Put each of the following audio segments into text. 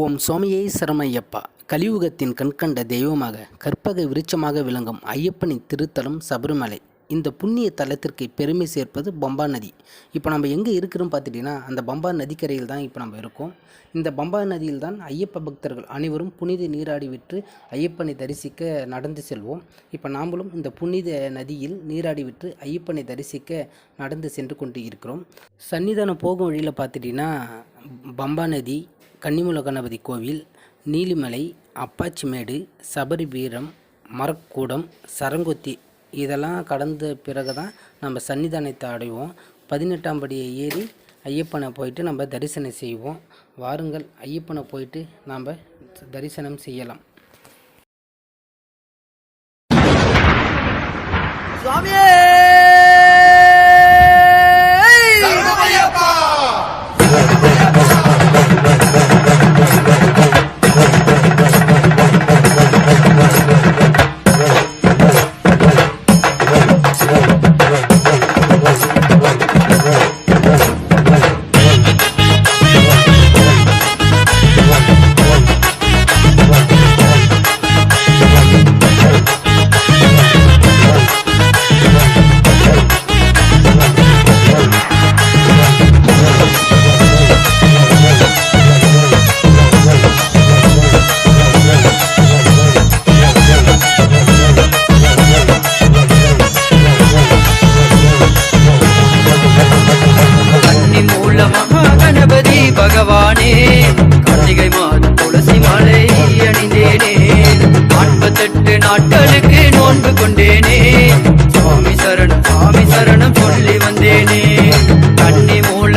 ஓம் சுவாமியை சரமையப்பா கலியுகத்தின் கண்கண்ட தெய்வமாக கற்பக விருட்சமாக விளங்கும் ஐயப்பனின் திருத்தலம் சபரிமலை. இந்த புண்ணிய தலத்திற்கு பெருமை சேர்ப்பது பம்பா நதி. இப்போ நம்ம எங்கே இருக்கிறோம் பார்த்துட்டிங்கன்னா அந்த பம்பா நதிக்கரையில் தான் இப்போ நம்ம இருக்கோம். இந்த பம்பா நதியில் தான் ஐயப்ப பக்தர்கள் அனைவரும் புனித நீராடி விற்று ஐயப்பனை தரிசிக்க நடந்து செல்வோம். இப்போ நாமளும் இந்த புனித நதியில் நீராடி விற்று ஐயப்பனை தரிசிக்க நடந்து சென்று கொண்டு இருக்கிறோம். சன்னிதானம் போகும் வழியில் பார்த்துட்டிங்கன்னா பம்பா நதி கன்னிமூல கணபதி கோவில் நீலிமலை அப்பாச்சிமேடு சபரி வீரம் மரக்கூடம் சரங்குத்தி இதெல்லாம் கடந்த பிறகு தான் நம்ம சன்னிதானத்தை அடைவோம். பதினெட்டாம் படியை ஏறி ஐயப்பனை போயிட்டு நம்ம தரிசனம் செய்வோம். வாருங்கள் ஐயப்பனை போயிட்டு நாம் தரிசனம் செய்யலாம். சுவாமியே!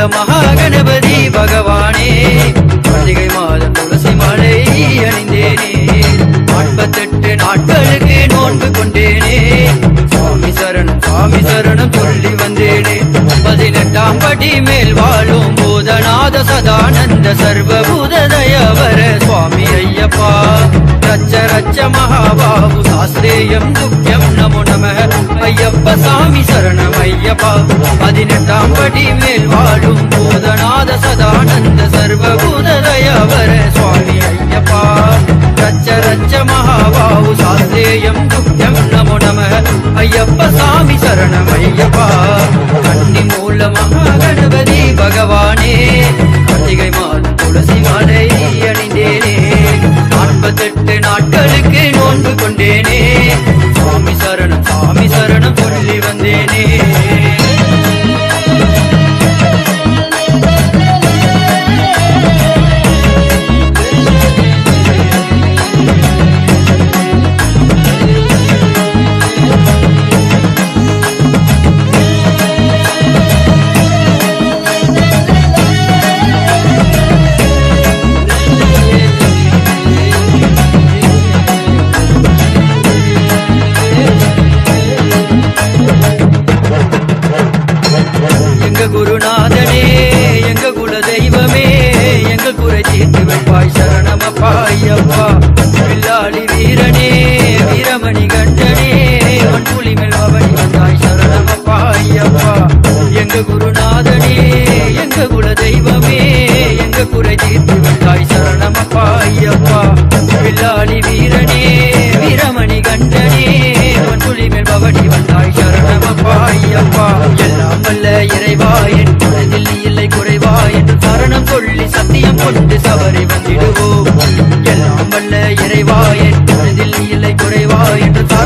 கன்னி மூல மகாகணபதி பகவானே. கார்த்திகை மாதம் துளசி மாலை அணிந்தேனே. நாற்பத்தெட்டு நாட்களுக்கு நோன்பு கொண்டேனே. சுவாமி சரணம் சுவாமி சரணம் சொல்லி வந்தேனே. பதினெட்டாம் படி மேல் வாழும் பூதநாத சதானந்த சர்வபூத தயவர சுவாமி ஐயப்பா. ரச்ச ரச்ச மகாபாபு சாஸ்திரேயம் முக்கியம் நமோ நம. ஐயப்ப சாமி சரணம் ஐயப்பா. பதினெட்டாம் படி மேல் வாழும் போதநாத சதானந்த சர்வபூத தயவர சுவாமி ஐயப்பா. ரச்ச ரச்ச மகாபாபு சாஸ்திரேயம் முக்கியம் நமோ நம. ஐயப்ப சாமி சரணம் ஐயப்பா.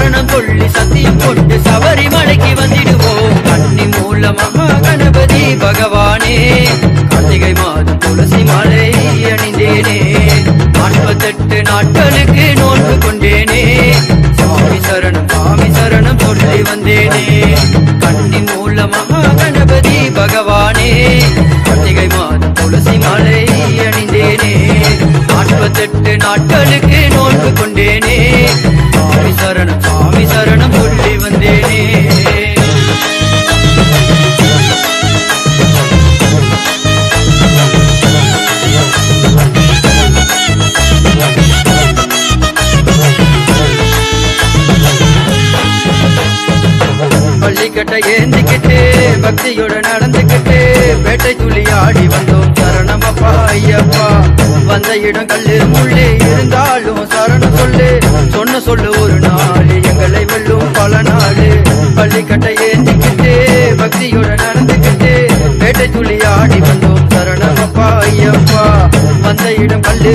சரணம் கொள்ளி சத்தியம் கொண்டு சபரிமலைக்கு வந்திடுவோம். கண்ணி மூல மகா கணபதி பகவானே கார்த்திகை மாதம் துளசி மலை அணிந்தேனே. நாற்பத்தெட்டு நாட்களுக்கு நோன்பு கொண்டேனே. சுவாமி சரணம் சுவாமி சரணம் சொல்லி வந்தேனே. கண்ணி மூல மகா கணபதி பகவானே கார்த்திகை மாதம் துளசி மலை அணிந்தேனே. நாற்பத்தெட்டு நாட்களுக்கு நோன்பு கொண்டேனே. சுவாமி சரணம் பள்ளிக்கட்டை ஏந்திக்கிட்டு பக்தியோட நடந்துக்கிட்டு வேட்டை துளி ஆடி வந்தோம். சரணமப்பா ஐயப்பா. வந்த இடம் கல்லு முள்ளே இருந்தாலும் சரணம் சொல்லு. சொன்ன சொல்லு ஒரு நாள் எங்களை வெல்லும் பல நாள். பள்ளிக்கட்டை ஏந்திக்கிட்டு பக்தியோட நடந்துக்கிட்டு வேட்டை துளி ஆடி வந்தோம். சரணமப்பா ஐயப்பா. வந்த இடம் கல்லு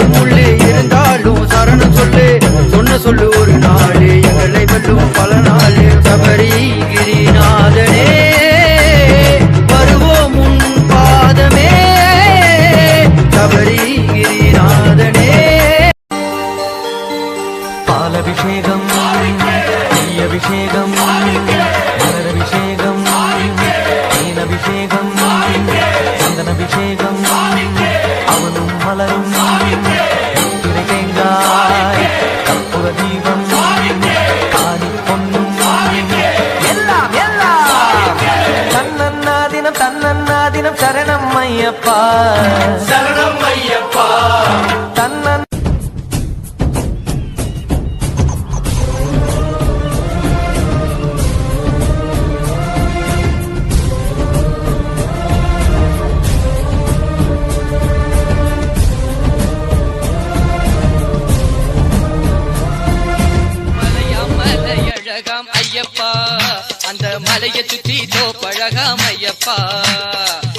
மலையை சுற்றி தோப்பழகாம் ஐயப்பா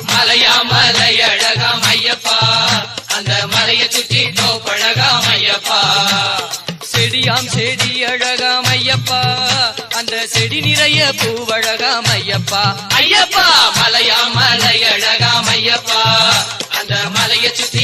மலையாம் மலையழகாம் மையப்பா அந்த மலைய சுத்தி தோப்பழகாம் மையப்பா செடியாம் செடி அழகாம் மையப்பா அந்த செடி நிறைய பூவழகாம் ஐயப்பா ஐயப்பா மலையாம் மலையழகாம் மையப்பா அந்த மலைய சுத்தி